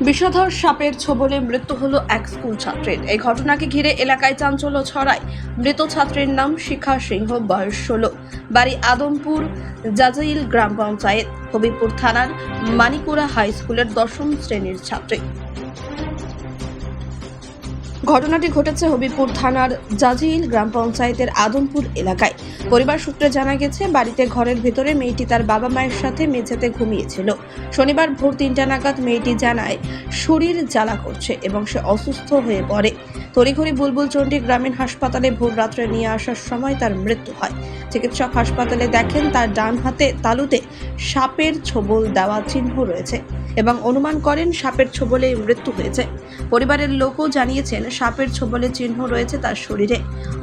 বিষধর সাপের ছোবলে মৃত্যু হলো এক স্কুল ছাত্রের। এই ঘটনাকে ঘিরে এলাকায় চাঞ্চল্য ছড়ায়। মৃত ছাত্রের নাম শিখা সিংহ, বয়স ষোলো। বাড়ি আদমপুর, জাজাইল গ্রাম পঞ্চায়েত হবিপুর থানার মানিকুরা হাই স্কুলের দশম শ্রেণির ছাত্রী। ঘটনাটি ঘটেছে হবিপুর থানার জাজিল গ্রাম পঞ্চায়েতের আদমপুর এলাকায়। পরিবার সূত্রে জানা গেছে, বাড়িতে ঘরের ভেতরে মেয়েটি তার বাবা মায়ের সাথে মেঝেতে ঘুমিয়েছিল। শনিবার ভোর তিনটা নাগাদ মেয়েটি জানায়, শরীর জ্বালা করছে এবং সে অসুস্থ হয়ে পড়ে। তড়িঘড়ি বুলবুল চণ্ডী গ্রামীণ হাসপাতালে ভোর রাত্রে নিয়ে আসার সময় তার মৃত্যু হয়। চিকিৎসক হাসপাতালে দেখেন, তার ডান হাতে তালুতে সাপের ছোবল দেওয়া চিহ্ন রয়েছে এবং অনুমান করেন, সাপের ছোবলে মৃত্যু হয়েছে। পরিবারের লোকও জানিয়েছেন সাপের ছোবলে চিহ্ন রয়েছে তার শরীরে।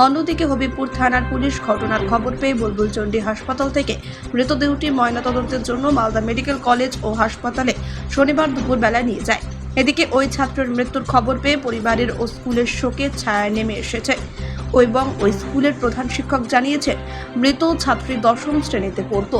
অন্যদিকে হবিপুর থানার পুলিশ ঘটনার খবর পেয়ে বুলবুল চণ্ডী হাসপাতাল থেকে মৃতদেহটি ময়নাতদন্তের জন্য মালদা মেডিকেল কলেজ ও হাসপাতালে শনিবার দুপুরবেলায় নিয়ে যায়। এদিকে ওই ছাত্রের মৃত্যুর খবর পেয়ে পরিবারের ও স্কুলের শোকের ছায়া নেমে এসেছে। এবং ওই স্কুলের প্রধান শিক্ষক জানিয়েছেন, মৃত ছাত্রী দশম শ্রেণীতে পড়তো।